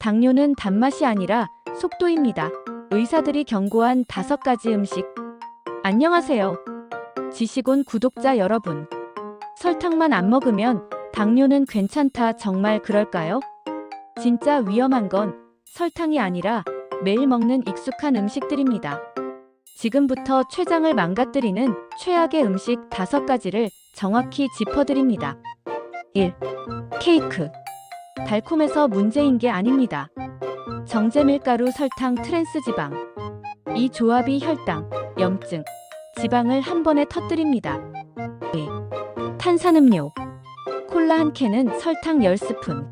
당뇨는 단맛이 아니라 속도입니다. 의사들이 경고한 다섯 가지 음식. 안녕하세요. 지식온 구독자 여러분. 설탕만 안 먹으면 당뇨는 괜찮다 정말 그럴까요? 진짜 위험한 건 설탕이 아니라 매일 먹는 익숙한 음식들입니다. 지금부터 췌장을 망가뜨리는 최악의 음식 다섯 가지를 정확히 짚어드립니다. 1. 케이크. 달콤해서 문제인 게 아닙니다. 정제 밀가루, 설탕, 트랜스 지방. 이 조합이 혈당, 염증, 지방을 한 번에 터뜨립니다. 2. 탄산음료. 콜라 한 캔은 설탕 10스푼.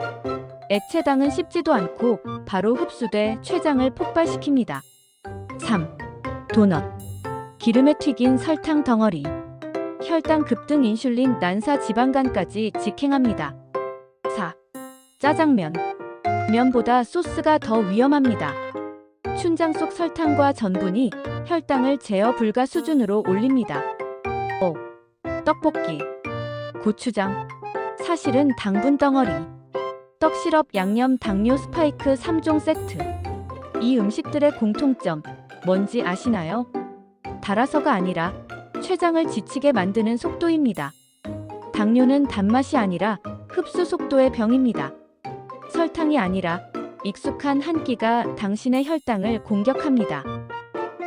액체당은 씹지도 않고 바로 흡수돼 췌장을 폭발시킵니다. 3. 도넛. 기름에 튀긴 설탕 덩어리. 혈당 급등 인슐린 난사 지방간까지 직행합니다. 4. 짜장면. 면보다 소스가 더 위험합니다. 춘장 속 설탕과 전분이 혈당을 제어 불가 수준으로 올립니다. 5. 떡볶이. 고추장. 사실은 당분 덩어리. 떡 시럽 양념 당뇨 스파이크 3종 세트. 이 음식들의 공통점 뭔지 아시나요? 달아서가 아니라 췌장을 지치게 만드는 속도입니다. 당뇨는 단맛이 아니라 흡수 속도의 병입니다. 설탕이 아니라 익숙한 한 끼가 당신의 혈당을 공격합니다.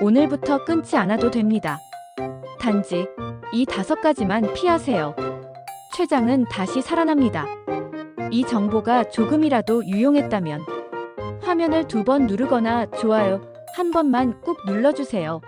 오늘부터 끊지 않아도 됩니다. 단지 이 다섯 가지만 피하세요. 췌장은 다시 살아납니다. 이 정보가 조금이라도 유용했다면 화면을 두 번 누르거나 좋아요 한 번만 꾹 눌러주세요.